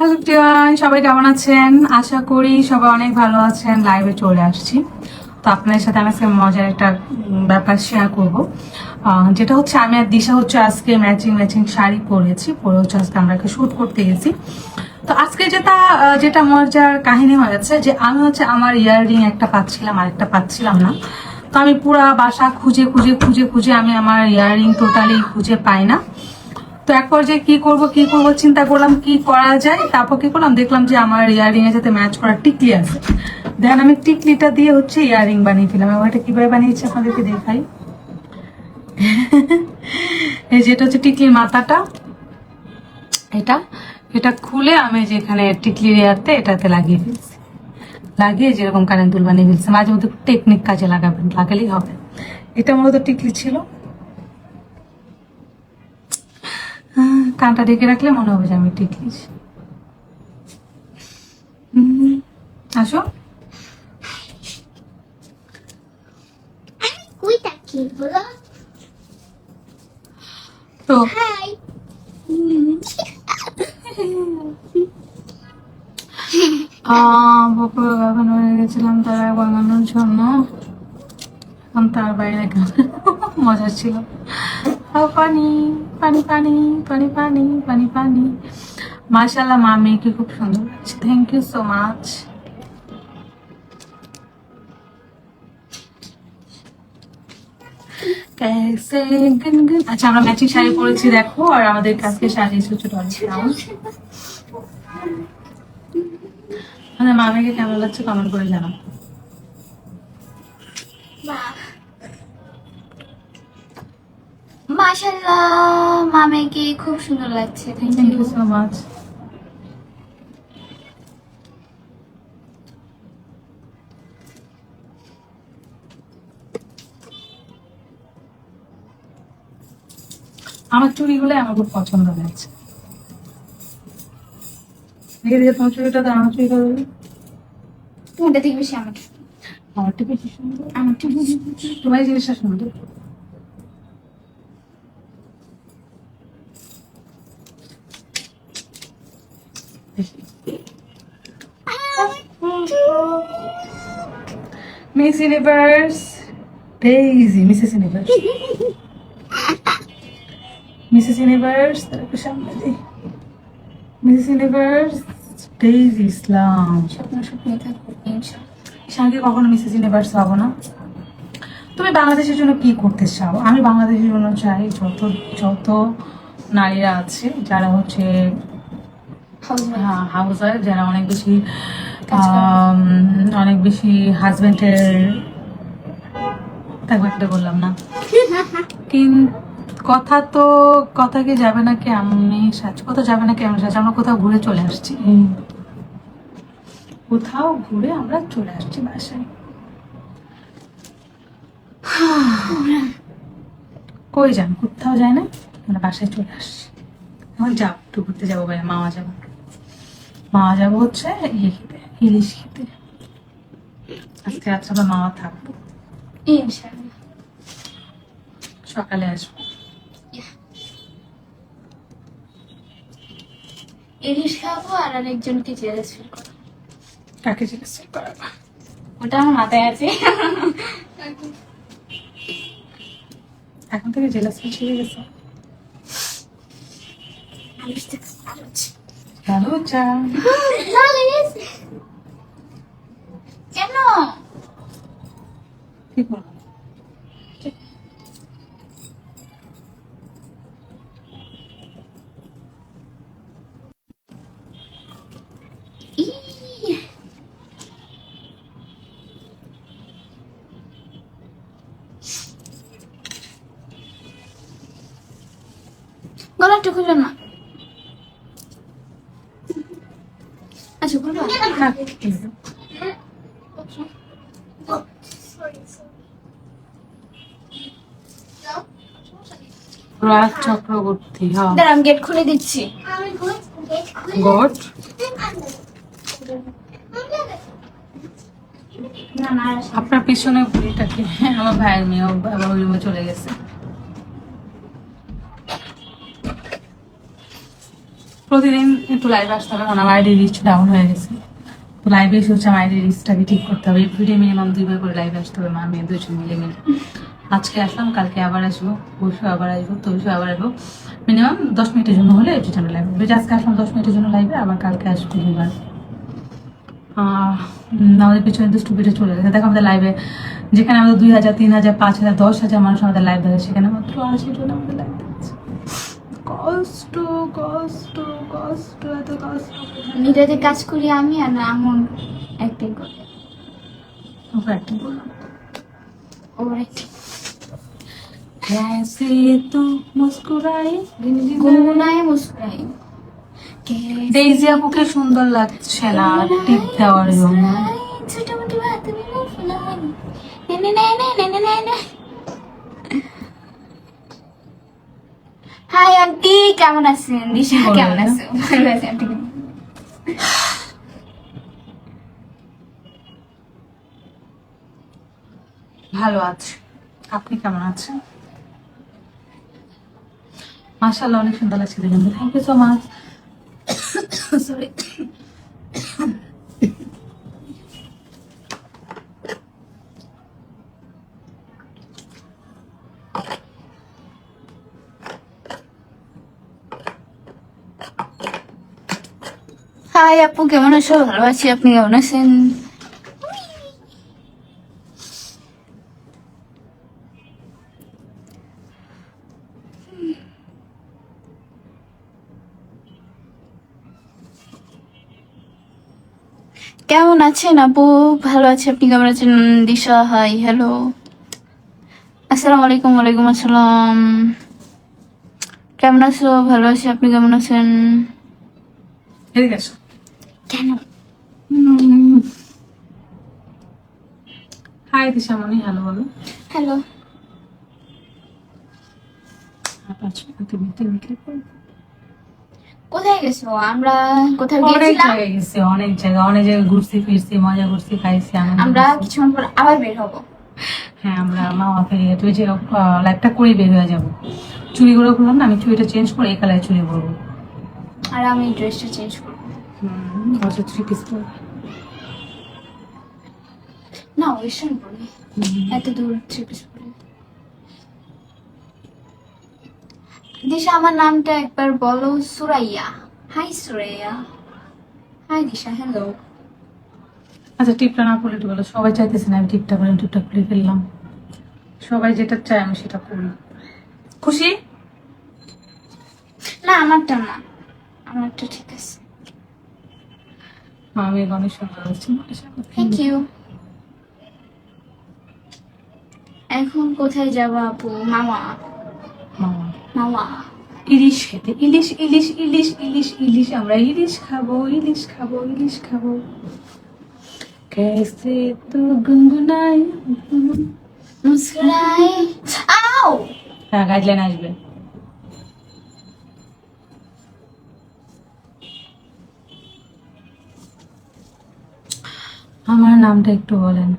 Hello টিয়ান সবাই কেমন আছেন? আশা করি সবাই অনেক ভালো আছেন। লাইভে চলে আসছি। তো আপনাদের সাথে আমি আজকে মজার একটা ব্যাপার শেয়ার করব। যেটা হচ্ছে, আমি আর দিশা হচ্ছে আজকে ম্যাচিং ম্যাচিং শাড়ি পরেছি। পরে হচ্ছে আজকে আমরা একটা শ্যুট করতে গেছি। তো আজকে যেটা যেটা মজার কাহিনী হয়েছে, যে আমি হচ্ছে আমার ইয়াররিং একটা পাচ্ছিলাম, আরেকটা পাচ্ছিলাম না। তো আমি পুরা বাসা খুঁজে খুঁজে খুঁজে খুঁজে আমি আমার ইয়াররিং টোটালি খুঁজে পাই না। তো এক পর্যায়ে কি করব কি করব, চিন্তা করলাম কি করা যায়, তারপর কি করলাম, দেখলাম যে আমার ইয়াররিং এর সাথে ম্যাচ করা টিকলি আছে। দেন আমি টিকলিটা দিয়ে হচ্ছে ইয়াররিং বানিয়ে ফেলাম এবার এটা কীভাবে বানিয়েছি আপনাদেরকে দেখাই। এই যেটা হচ্ছে টিকলির মাথাটা। এটা এটা খুলে আমি যেখানে টিকলির ইয়াতে এটাতে লাগিয়ে ফেলছি। লাগিয়ে যেরকম কারেন্ট দুল বানিয়ে ফেলছি। মাঝে মধ্যে টেকনিক কাজে লাগাবেন, লাগালেই হবে। এটা মূলত টিকলি ছিল। কানটা ঢেকে রাখলে মনে হবে যে আমি টিকলি হুম, আসো। তো। বাগান হয়ে গেছিলাম তারা বাগানোর জন্য। এখন তার বাইরে মজা ছিল। How funny funny funny funny funny funny funny মাশাল্লাহ মা, মেয়েকে খুব সুন্দর লাগছে। থ্যাংক ইউ সো মাচ আচ্ছা আমরা ম্যাচিং শাড়ি পরেছি, দেখো, আর আমাদের কাছে শাড়ি ছোট ছোট আমাদের মামাকে কেমন লাগছে কমেন্ট করে জানাও। মাশাল্লাহ মামেকে খুব সুন্দর লাগছে থ্যাংক ইউ সো মাচ আমার চুড়িগুলো আমার খুব পছন্দ হয়েছে। দেখে দেখে তোমার চুড়িটা তো আমার চুড়িটা দেবে থেকে বেশি আমার আমারটা বেশি সুন্দর। আমারটা বেশি তোমার জিনিসটা সুন্দর। Miss universe Daisy Mrs universe Mrs universe তার একটু সামনে দিই। মিসেস ইউনিভার্স ডেইজি ইসলাম স্বপ্ন, স্বপ্নে থাকব ইনশাআল্লাহ। কখনো মিসেস ইউনিভার্স হব না। তুমি বাংলাদেশের জন্য কি করতে চাও? আমি বাংলাদেশের জন্য চাই যত যত নারীরা আছে, যারা হচ্ছে হাউস হাউস ওয়াইফ যারা অনেক বেশি অনেক বেশি হাজবেন্ডের একটা বললাম না। কিন্তু কথা তো কথা কি যাবে না কি আমি সাজ কথা যাবে না কি আমি সাজ আমরা কোথাও ঘুরে চলে আসছি। কোথাও ঘুরে আমরা চলে আসছি বাসায়। কই যান? কোথাও যায় না? আমরা বাসায় চলে আসছি। এখন যাও একটু ঘুরতে যাব ভাই মামা যাব। মামা যাব হচ্ছে ইয়ে খেতে ইলিশ খেতে। আজকে রাত্রে আমরা মামা থাকব সকালে আসব। ইলিশ খাব আর আরেকজনকে জেলাস ফিল করব। কাকে জিজ্ঞেস করাবো? ওটা আমার মাথায় আছে। এখন থেকে জেলা ছেড়ে গেছে। ভালো চা কেন কি করব গলাটা খুলো না। রাজ চক্রবর্তী হ্যাঁ। দাঁড়ান গেট খুলে দিচ্ছি। না আপনার পিছনে বুড়িটাকে আমার ভাইয়ের মেয়ে ও আবার ওই চলে গেছে। প্রতিদিন একটু লাইভে আসতে হবে কারণ আমার আইডি রিচ ডাউন হয়ে গেছে। তো লাইভে এসে হচ্ছে আমার আইডি রিচটাকে ঠিক করতে হবে। এভরিডে মিনিমাম দুইবার করে লাইভে আসতে হবে মা মেয়ে দুজন মিলে মিলে আজকে আসলাম কালকে আবার আসব পরশু আবার আসব তরশু আবার আসব। মিনিমাম দশ মিনিটের জন্য হলে টাইম লাইভ হবে। আজকে আসলাম দশ মিনিটের জন্য লাইভে আবার কালকে আসব উম, আমাদের পিছনে দুষ্টু পিঠে চলে গেছে। দেখো আমাদের লাইভে যেখানে আমাদের দুই হাজার তিন হাজার পাঁচ হাজার দশ হাজার মানুষ আমাদের লাইভ দেখে সেখানে মাত্র আশি জন আমাদের লাইভ কষ্ট কষ্ট কষ্ট এত কষ্ট এটাতে কাজ করি আমি আর আমন অ্যাক্টিং করে ওকে acting করলাম। ওর acting। कैसे तू मुस्कुराई গুনগুনায় মুস্কুরাই ডেইজি আপুকে সুন্দর লাগছে না টিপ দেওয়ার জন্য ছোট মোটো হাত হাই আন্টি কেমন আছেন? দিশা কেমন আছো? ভালো আছেন আন্টি ভালো আছি। আপনি কেমন আছেন? মাশাআল্লাহ অনেক সুন্দর লাগছে দেখুন thank you so much sorry hi আপু, কেমন আছো? ভালো আছি, আপনি কেমন আছেন? কেমন আছেন আপু? ভালো আছি, আপনি কেমন আছেন? Disha, hi, hello. আসসালামু আলাইকুম ওয়ালাইকুম আসসালাম। কেমন আছো? ভালো আছি, আপনি কেমন আছেন? এদিকে আসো। কেন? হাই দিশামণি হ্যালো বলো হ্যালো আর পাঁচ মিনিট তুমি তুমি click করো। কোথায় গেছো? আমরা কোথায় অনেক গেছি অনেক জায়গা অনেক জায়গায় ঘুরছি ফিরছি মজা করছি খাইছি আমরা কিছুক্ষণ পর আবার বের হব। হ্যাঁ আমরা মামা ফেরিয়ে তুই যে লাইফটা করে বের হয়ে যাব। চুরি করে করলাম না আমি চুরিটা চেঞ্জ করে এই কালারে আর আমি ড্রেসটা চেঞ্জ করব। হুম বছর থ্রি পিস না ওয়েস্টার্ন পরে এত দূর থ্রি পিস পরে দিশা আমার নামটা একবার বলো Suraiya. Hi Suraiya. Hi Disha hello. আচ্ছা টিপটা না করলে বলো। সবাই চাইতেছে না আমি টিপটা করি টিপটা খুলে ফেললাম। সবাই যেটা চায় আমি সেটা করি। খুশি? না আমারটা না। আমারটা ঠিক আছে। আমি অনেক সুন্দর হচ্ছে থ্যাংক ইউ এখন কোথায় যাব আপু মামা মামা মামা ইলিশ খেতে ইলিশ ইলিশ ইলিশ ইলিশ ইলিশ আমরা ইলিশ খাবো ইলিশ খাবো ইলিশ খাবো कैसे तू गुनगुनाई মুস্কুরাই আও হ্যাঁ গাইডলাইন আসবে আমার নামটা একটু বলেন।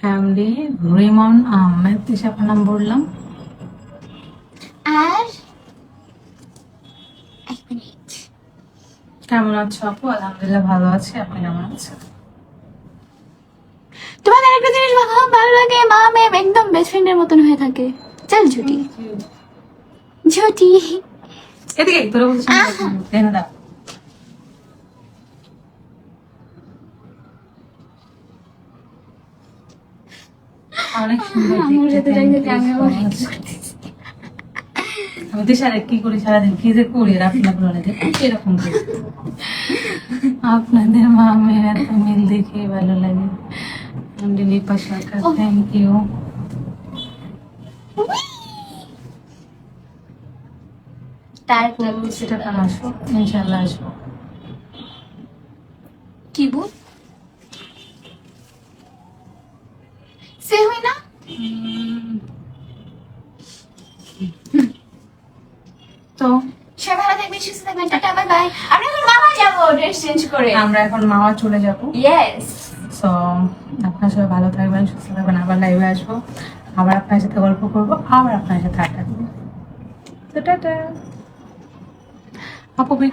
ফ্যামিলি রিমন আহমেদ আপনার নাম বললাম। আর এক মিনিট। কেমন আছো আপু? আলহামদুলিল্লাহ ভালো আছি। আপনি কেমন আছেন? তোমাদের একটা জিনিস ভালো ভালো লাগে মা মেয়ে একদম বেস্ট ফ্রেন্ডের মতন হয়ে থাকে। চল ঝুটি ঝুটি এদিকে তোরা বলতে দেন দাও। অনেক সুন্দর আমার দেখতে, সাথে thank থাকতে you আমি so আবার much। আমি তো সারা কি করি সারাদিন কি যে করি রান্না এরকম করি আপনাদের মা মেয়ের এত মিল দেখে ভালো লাগে। সরকার থ্যাংক ইউ তারপর সেটা কাল আসব ইনশাল্লাহ আসব। কি বুঝ তো সবাই ভালো থাকবেন সুস্থ থাকবেন টাটা বাই বাই আমরা এখন মামা যাব ড্রেস চেঞ্জ করে। আমরা এখন মামা চলে যাব। ইয়েস সো আপনার সবাই ভালো থাকবেন সুস্থ থাকবেন আবার লাইভে আসব। আবার আপনার সাথে গল্প করব আবার আপনার সাথে আড্ডা দেবো। তো টাটা। আপু বিগ